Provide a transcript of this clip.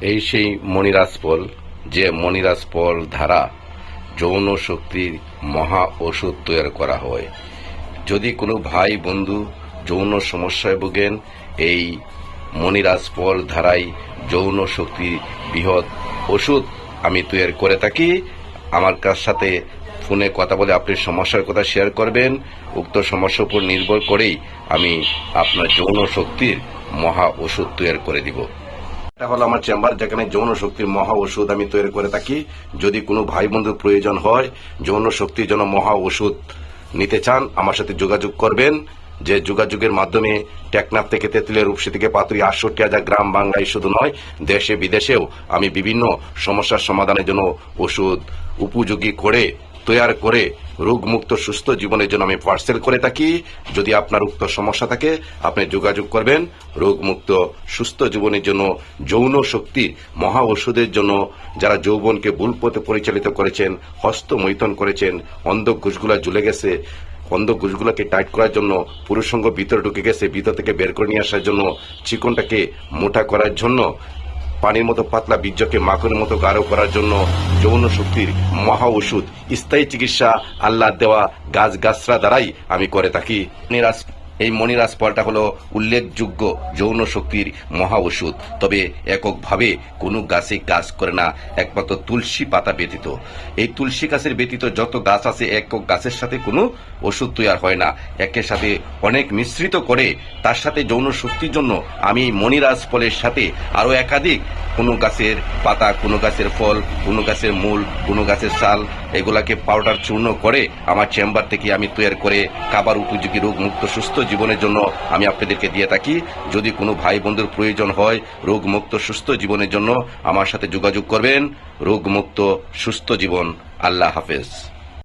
এই সেই মণিরাজ পল যে মণিরাজ পল দ্বারা যৌন শক্তির মহা ওষুধ তৈরি করা হয়। যদি কোনো ভাই বন্ধু যৌন সমস্যায় ভোগেন, এই মণিরাজ পল ধারাই যৌন শক্তির বৃহৎ ওষুধ আমি তৈরি করে থাকি। আমার কাছ সাথে ফোনে কথা বলে আপনি সমস্যার কথা শেয়ার করবেন, উক্ত সমস্যার উপর নির্ভর করেই আমি আপনার যৌন শক্তির মহা ওষুধ তৈরি করে দিব। এটা হলো আমার চেম্বার যেখানে যৌন শক্তির মহা ওষুধ আমি তৈরি করে থাকি। যদি কোনো ভাই বন্ধুর প্রয়োজন হয়, যৌন শক্তির জন্য মহা ওষুধ নিতে চান, আমার সাথে যোগাযোগ করবেন, যে যোগাযোগের মাধ্যমে টেকনাফ থেকে তেঁতুলিয়া রূপসী থেকে পাতুরি আটষট্টি হাজার গ্রাম বাংলায় শুধু নয়, দেশে বিদেশেও আমি বিভিন্ন সমস্যার সমাধানের জন্য ওষুধ উপযোগী করে তৈরি করে রোগমুক্ত সুস্থ জীবনের জন্য আমি পার্সেল করে থাকি। যদি আপনার উক্ত সমস্যা থাকে, আপনি যোগাযোগ করবেন। রোগমুক্ত, সুস্থ জীবনের জন্য, যৌন শক্তি, মহা ওষুধের জন্য যারা যৌবনকে ভুল পথে পরিচালিত করেছেন, হস্তমৈথন করেছেন, অন্ধ ঘুষগুলা ঝুলে গেছে, অন্ধ ঘুষগুলোকে টাইট করার জন্য পুরুষ সঙ্গ ভিতরে ঢুকে গেছে, ভিতর থেকে বের করে নিয়ে আসার জন্য, চিকনটাকে মোটা করার জন্য পানির মতো পাতলা বীর্যকে মাখনের মতো গাঢ় করার জন্য যৌন শক্তির মহা ওষুধ, স্থায়ী চিকিৎসা আল্লাহ দেওয়া গাছ গাছরা দ্বারাই আমি করে থাকি। এই মণিরাজ ফলটা হলো উল্লেখযোগ্য যৌন শক্তির মহা ওষুধ। তবে এককভাবে কোনো গাছে কাজ করে না, একমাত্র তুলসী পাতা ব্যতীত। এই তুলসী গাছের ব্যতীত যত গাছ আছে, একক গাছের সাথে কোনো ওষুধ তৈরি হয় না। একের সাথে অনেক মিশ্রিত করে তার সাথে যৌন শক্তির জন্য আমি মণিরাজ ফলের সাথে আরও একাধিক কোনো গাছের পাতা, কোনো গাছের ফল, কোনো গাছের মূল, কোনো গাছের ছাল এগুলাকে পাউডার চূর্ণ করে আমার চেম্বার থেকে আমি তৈরি করে খাবার উপযোগী রোগ মুক্ত সুস্থ জীবনের জন্য আমি আপনাদেরকে দিয়ে থাকি। যদি কোনো ভাই বন্ধুর প্রয়োজন হয় রোগ মুক্ত সুস্থ জীবনের জন্য আমার সাথে যোগাযোগ করবেন। রোগ মুক্ত সুস্থ জীবন। আল্লাহ হাফেজ।